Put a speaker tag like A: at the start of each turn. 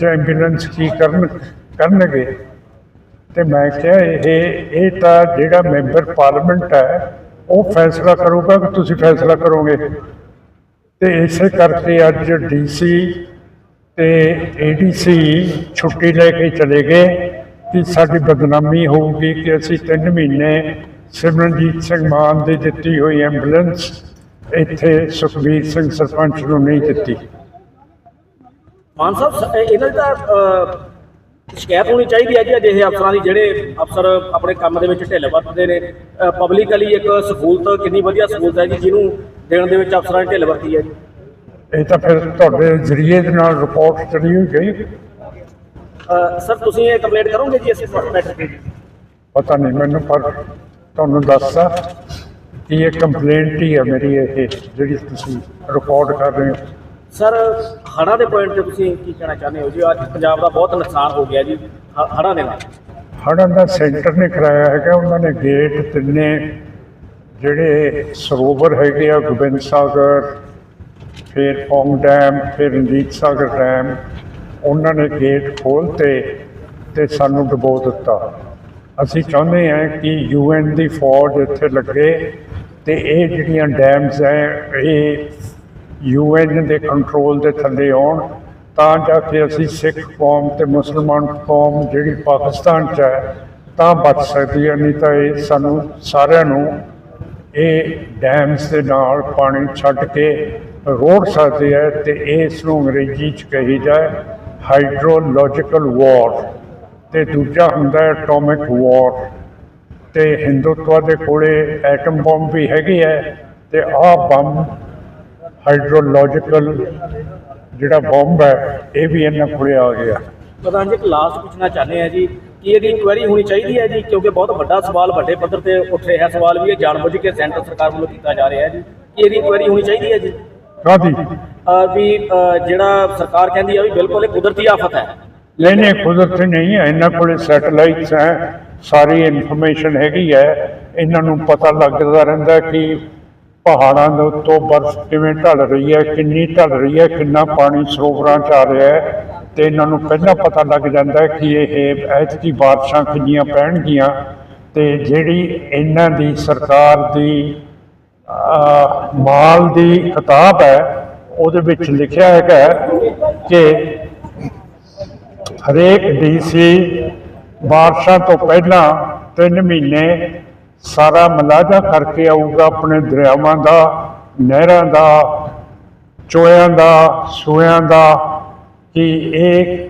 A: ਚ ਐਂਬੂਲੈਂਸ ਕੀ ਕਰਨ, ਕਰਨਗੇ? ਤੇ ਮੈਂ ਕਿਹਾ, ਇਹ ਇਹ ਤਾਂ ਜਿਹੜਾ ਮੈਂਬਰ ਪਾਰਲੀਮੈਂਟ ਹੈ, ਉਹ ਫੈਸਲਾ ਕਰੂਗਾ ਕਿ ਤੁਸੀਂ ਫੈਸਲਾ ਕਰੋਗੇ? ਤੇ ਇਸੇ ਕਰਕੇ ਅੱਜ ਡੀਸੀ ਤੇ ਏਡੀਸੀ ਛੁੱਟੀ ਲੈ ਕੇ ਚਲੇ ਗਏ ਕਿ ਸਾਡੀ ਬਦਨਾਮੀ ਹੋਊਗੀ ਕਿ ਅਸੀਂ 3 ਮਹੀਨੇ ਸਿਮਰਨਜੀਤ ਸਿੰਘ ਮਾਨ ਦੀ ਦਿੱਤੀ ਹੋਈ ਐਂਬੂਲੈਂਸ ਇੱਥੇ ਸੁਖਬੀਰ ਸਿੰਘ ਸਰਪੰਚ ਨੂੰ ਨਹੀਂ ਦਿੱਤੀ।
B: ਮਾਨ ਸਾਹਿਬ ਇਹਨਾਂ ਦੀ ਤਾਂ ਸ਼ਿਕਾਇਤ ਹੋਣੀ ਚਾਹੀਦੀ ਹੈ ਜੀ ਅਜਿਹੇ ਅਫਸਰਾਂ ਦੀ ਜਿਹੜੇ ਅਫਸਰ ਆਪਣੇ ਕੰਮ ਦੇ ਵਿੱਚ ਢਿੱਲ ਵਰਤਦੇ ਨੇ। ਪਬਲਿਕਲੀ ਇੱਕ ਸਹੂਲਤ ਕਿੰਨੀ ਵਧੀਆ ਸਹੂਲਤ ਹੈ ਜੀ ਜਿਹਨੂੰ ਦੇਣ ਦੇ ਵਿੱਚ ਅਫਸਰਾਂ ਨੇ ਢਿੱਲ ਵਰਤੀ ਹੈ ਜੀ।
A: ਇਹ ਤਾਂ ਫਿਰ ਤੁਹਾਡੇ ਜ਼ਰੀਏ ਦੇ ਨਾਲ ਰਿਪੋਰਟ ਚਲੀ ਹੋਈ ਗਈ
B: ਸਰ ਤੁਸੀਂ ਇਹ ਕੰਪਲੇਂਟ ਕਰੋਗੇ ਜੀ ਇਸ ਮੈਟਰ ਤੇ
A: ਪਤਾ ਨਹੀਂ ਮੈਨੂੰ ਪਰ ਤੁਹਾਨੂੰ ਦੱਸਦਾ ਕਿ ਇਹ ਕੰਪਲੇਂਟ ਹੀ ਹੈ ਮੇਰੀ ਇਹ ਜਿਹੜੀ ਤੁਸੀਂ ਰਿਪੋਰਟ ਕਰ ਰਹੇ ਹੋ।
B: ਸਰ ਹੜ੍ਹਾਂ ਦੇ ਪੁਆਇੰਟ ਤੇ ਤੁਸੀਂ ਕੀ ਕਹਿਣਾ ਚਾਹੁੰਦੇ ਹੋ ਜੀ? ਅੱਜ ਪੰਜਾਬ ਦਾ ਬਹੁਤ ਨੁਕਸਾਨ ਹੋ ਗਿਆ ਜੀ, ਹ- ਹੜ੍ਹਾਂ ਦੇ ਨਾਲ।
A: ਹੜ੍ਹਾਂ ਦਾ ਸੈਂਟਰ ਨੇ ਕਰਾਇਆ ਹੈਗਾ, ਉਹਨਾਂ ਨੇ ਗੇਟ ਤਿੰਨੇ ਜਿਹੜੇ ਸਰੋਵਰ ਹੈਗੇ ਆ, ਗੋਬਿੰਦ ਸਾਗਰ, ਫਿਰ ਪੌਂਗ ਡੈਮ, ਫਿਰ ਰਣਜੀਤ ਸਾਗਰ ਡੈਮ, ਉਹਨਾਂ ਨੇ ਗੇਟ ਖੋਲ੍ਹਤੇ ਤੇ ਸਾਨੂੰ ਡੁਬੋ ਦਿੱਤਾ। ਅਸੀਂ ਚਾਹੁੰਦੇ ਹਾਂ ਕਿ ਯੂਐਨ ਦੀ ਫੌਜ ਇੱਥੇ ਲੱਗੇ ਤੇ ਇਹ ਜਿਹੜੀਆਂ ਡੈਮਸ ਹੈ, ਇਹ ਯੂਐਨ ਦੇ ਕੰਟਰੋਲ ਦੇ ਥੱਲੇ ਆਉਣ, ਤਾਂ ਜਾ ਕੇ ਅਸੀਂ ਸਿੱਖ ਕੌਮ ਤੇ ਮੁਸਲਮਾਨ ਕੌਮ ਜਿਹੜੀ ਪਾਕਿਸਤਾਨ 'ਚ ਹੈ, ਤਾਂ ਬਚ ਸਕਦੀ ਹੈ, ਨਹੀਂ ਤਾਂ ਇਹ ਸਾਨੂੰ ਸਾਰਿਆਂ ਨੂੰ ਇਹ ਡੈਮਸ ਦੇ ਨਾਲ ਪਾਣੀ ਛੱਡ ਕੇ ਰੋੜ ਸਕਦੇ ਹੈ ਤੇ ਇਸ ਨੂੰ ਅੰਗਰੇਜ਼ੀ 'ਚ ਕਹੀ ਜਾਏ ਹਾਈਡਰੋਲੋਜੀਕਲ ਵਾਰ ਤੇ ਦੂਜਾ ਹੁੰਦਾ ਹੈ ਐਟੋਮਿਕ ਵਾਰ ਤੇ ਹਿੰਦੂਤਵਾ ਦੇ ਕੋਲੇ ਐਟਮ ਬੰਬ ਵੀ ਹੈਗੇ ਹੈ ਤੇ ਆਹ ਬੰਬ ਹਾਈਡਰੋਲੋਜੀਕਲ ਜਿਹੜਾ ਬੰਬ ਹੈ ਇਹ ਵੀ ਇਹਨਾਂ ਕੋਲੇ ਆ ਗਿਆ।
B: ਪ੍ਰਧਾਨ ਜੀ ਇੱਕ ਲਾਸਟ ਪੁੱਛਣਾ ਚਾਹੁੰਦੇ ਆ ਜੀ ਕਿ ਇਹਦੀ ਇਨਕੁਆਇਰੀ ਹੋਣੀ ਚਾਹੀਦੀ ਹੈ ਜੀ? ਕਿਉਂਕਿ ਬਹੁਤ ਵੱਡਾ ਸਵਾਲ ਵੱਡੇ ਪੱਧਰ ਤੇ ਉੱਠ ਰਿਹਾ ਸਵਾਲ ਵੀ ਇਹ ਜਾਣਬੁੱਝ ਕੇ ਸੈਂਟਰ ਸਰਕਾਰ ਵੱਲੋਂ ਕੀਤਾ ਜਾ ਰਿਹਾ ਹੈ ਜੀ। ਕਿ ਇਹਦੀ ਇਨਕੁਆਇਰੀ ਹੋਣੀ ਚਾਹੀਦੀ ਹੈ ਜੀ?
A: ਕਾਦੀ
B: ਵੀ ਜਿਹੜਾ ਸਰਕਾਰ ਕਹਿੰਦੀ ਹੈ ਵੀ ਬਿਲਕੁਲ ਇਹ ਕੁਦਰਤੀ ਆਫਤ ਹੈ।
A: ਨਹੀਂ ਨਹੀਂ ਕੁਦਰਤ ਨਹੀਂ ਹੈ। ਇਹਨਾਂ ਕੋਲੇ ਸੈਟੇਲਾਈਟਸ ਹੈ ਸਾਰੀ ਇਨਫੋਰਮੇਸ਼ਨ ਹੈਗੀ ਹੈ। ਇਹਨਾਂ ਨੂੰ ਪਤਾ ਲੱਗਦਾ ਰਹਿੰਦਾ ਕਿ ਪਹਾੜਾਂ ਦੇ ਉੱਤੋਂ ਬਰਫ਼ ਕਿਵੇਂ ਢਲ ਰਹੀ ਹੈ, ਕਿੰਨੀ ਢਲ ਰਹੀ ਹੈ, ਕਿੰਨਾ ਪਾਣੀ ਸਰੋਵਰਾਂ 'ਚ ਆ ਰਿਹਾ ਹੈ ਤੇ ਇਹਨਾਂ ਨੂੰ ਪਹਿਲਾਂ ਪਤਾ ਲੱਗ ਜਾਂਦਾ ਹੈ ਕਿ ਇਹ ਐਤਕੀ ਬਾਰਿਸ਼ਾਂ ਕਿੰਨੀਆਂ ਪੈਣਗੀਆਂ ਤੇ ਜਿਹੜੀ ਇਹਨਾਂ ਦੀ ਸਰਕਾਰ ਦੀ ਮਾਲ ਦੀ ਕਿਤਾਬ ਹੈ, ਉਹਦੇ ਵਿੱਚ ਲਿਖਿਆ ਹੈਗਾ ਕਿ ਹਰੇਕ ਡੀਸੀ ਬਾਰਿਸ਼ਾਂ ਤੋਂ ਪਹਿਲਾਂ 3 ਮਹੀਨੇ ਸਾਰਾ ਮਲਾਜਾ ਕਰਕੇ ਆਊਗਾ ਆਪਣੇ ਦਰਿਆਵਾਂ ਦਾ, ਨਹਿਰਾਂ ਦਾ, ਚੋਇਆਂ ਦਾ ਸੂਇਆਂ ਦਾ, ਕਿ ਇਹ